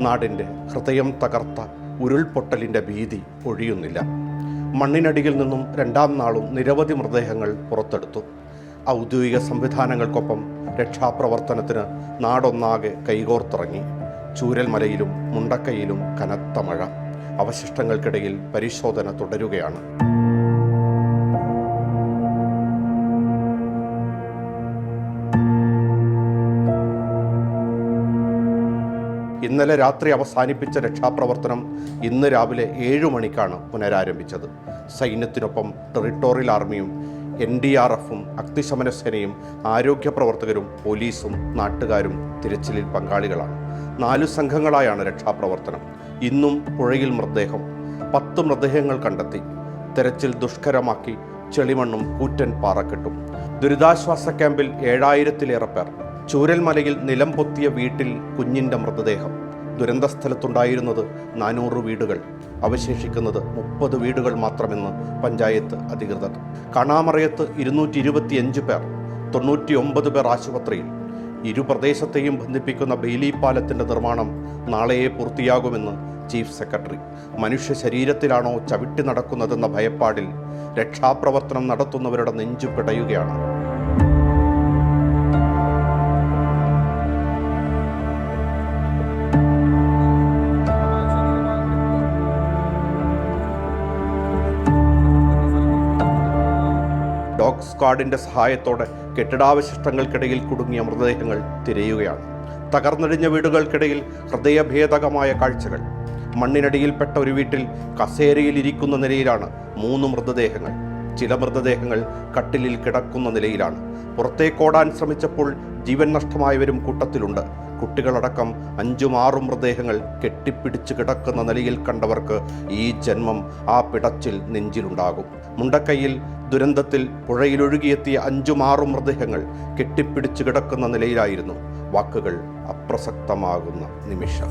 നാടിന്റെ ഹൃദയം തകർത്ത ഉരുൾപൊട്ടലിന്റെ ഭീതി ഒഴിയുന്നില്ല. മണ്ണിനടിയിൽ നിന്നും രണ്ടാം നാളും നിരവധി മൃതദേഹങ്ങൾ പുറത്തെടുത്തു. ഔദ്യോഗിക സംവിധാനങ്ങൾക്കൊപ്പം രക്ഷാപ്രവർത്തനത്തിന് നാടൊന്നാകെ കൈകോർത്തിറങ്ങി. ചൂരൽമലയിലും മുണ്ടക്കയിലും കനത്ത മഴ. അവശിഷ്ടങ്ങൾക്കിടയിൽ പരിശോധന തുടരുകയാണ്. ഇന്നലെ രാത്രി അവസാനിപ്പിച്ച രക്ഷാപ്രവർത്തനം ഇന്ന് രാവിലെ ഏഴു മണിക്കാണ് പുനരാരംഭിച്ചത്. സൈന്യത്തിനൊപ്പം ടെറിട്ടോറിയൽ ആർമിയും എൻ ഡി ആർ എഫും അഗ്നിശമന സേനയും ആരോഗ്യ പ്രവർത്തകരും പോലീസും നാട്ടുകാരും തിരച്ചിലിൽ പങ്കാളികളാണ്. നാലു സംഘങ്ങളായാണ് രക്ഷാപ്രവർത്തനം. ഇന്നും പുഴയിൽ മൃതദേഹം. പത്ത് മൃതദേഹങ്ങൾ കണ്ടെത്തി. തെരച്ചിൽ ദുഷ്കരമാക്കി ചെളിമണ്ണും കൂറ്റൻ പാറക്കെട്ടും. ദുരിതാശ്വാസ ക്യാമ്പിൽ ഏഴായിരത്തിലേറെ പേർ. ചൂരൽമലയിൽ നിലം പൊത്തിയ വീട്ടിൽ കുഞ്ഞിന്റെ മൃതദേഹം. ദുരന്ത സ്ഥലത്തുണ്ടായിരുന്നത് നാനൂറ് വീടുകൾ. അവശേഷിക്കുന്നത് മുപ്പത് വീടുകൾ മാത്രമെന്ന് പഞ്ചായത്ത് അധികൃതർ. കാണാമറയത്ത് ഇരുന്നൂറ്റി ഇരുപത്തിയഞ്ച് പേർ തൊണ്ണൂറ്റി ഒമ്പത് പേർ ആശുപത്രിയിൽ. ഇരു പ്രദേശത്തെയും ബന്ധിപ്പിക്കുന്ന ബെയിലി പാലത്തിന്റെ നിർമ്മാണം നാളെയെ പൂർത്തിയാകുമെന്ന് ചീഫ് സെക്രട്ടറി. മനുഷ്യ ശരീരത്തിലാണോ ചവിട്ടി നടക്കുന്നതെന്ന ഭയപ്പാടിൽ രക്ഷാപ്രവർത്തനം നടത്തുന്നവരുടെ നെഞ്ചു പിടയുകയാണ്. ഡോഗ് സ്ക്വാഡിന്റെ സഹായത്തോടെ കെട്ടിടാവശിഷ്ടങ്ങൾക്കിടയിൽ കുടുങ്ങിയ മൃതദേഹങ്ങൾ തിരയുകയാണ്. തകർന്നടിഞ്ഞ വീടുകൾക്കിടയിൽ ഹൃദയഭേദകമായ കാഴ്ചകൾ. മണ്ണിനടിയിൽപ്പെട്ട ഒരു വീട്ടിൽ കസേരയിൽ ഇരിക്കുന്ന നിലയിലാണ് മൂന്ന് മൃതദേഹങ്ങൾ. ചില മൃതദേഹങ്ങൾ കട്ടിലിൽ കിടക്കുന്ന നിലയിലാണ്. പുറത്തേക്കോടാൻ ശ്രമിച്ചപ്പോൾ ജീവൻ നഷ്ടമായവരും കൂട്ടത്തിലുണ്ട്. കുട്ടികളടക്കം അഞ്ചും ആറും മൃതദേഹങ്ങൾ കെട്ടിപ്പിടിച്ച് കിടക്കുന്ന നിലയിൽ കണ്ടവർക്ക് ഈ ജന്മം ആ പിടച്ചിൽ നെഞ്ചിലുണ്ടാകും. മുണ്ടക്കൈയിൽ ദുരന്തത്തിൽ പുഴയിലൊഴുകിയെത്തിയ അഞ്ചും ആറും മൃതദേഹങ്ങൾ കെട്ടിപ്പിടിച്ച് കിടക്കുന്ന നിലയിലായിരുന്നു. വാക്കുകൾ അപ്രസക്തമാകുന്ന നിമിഷം.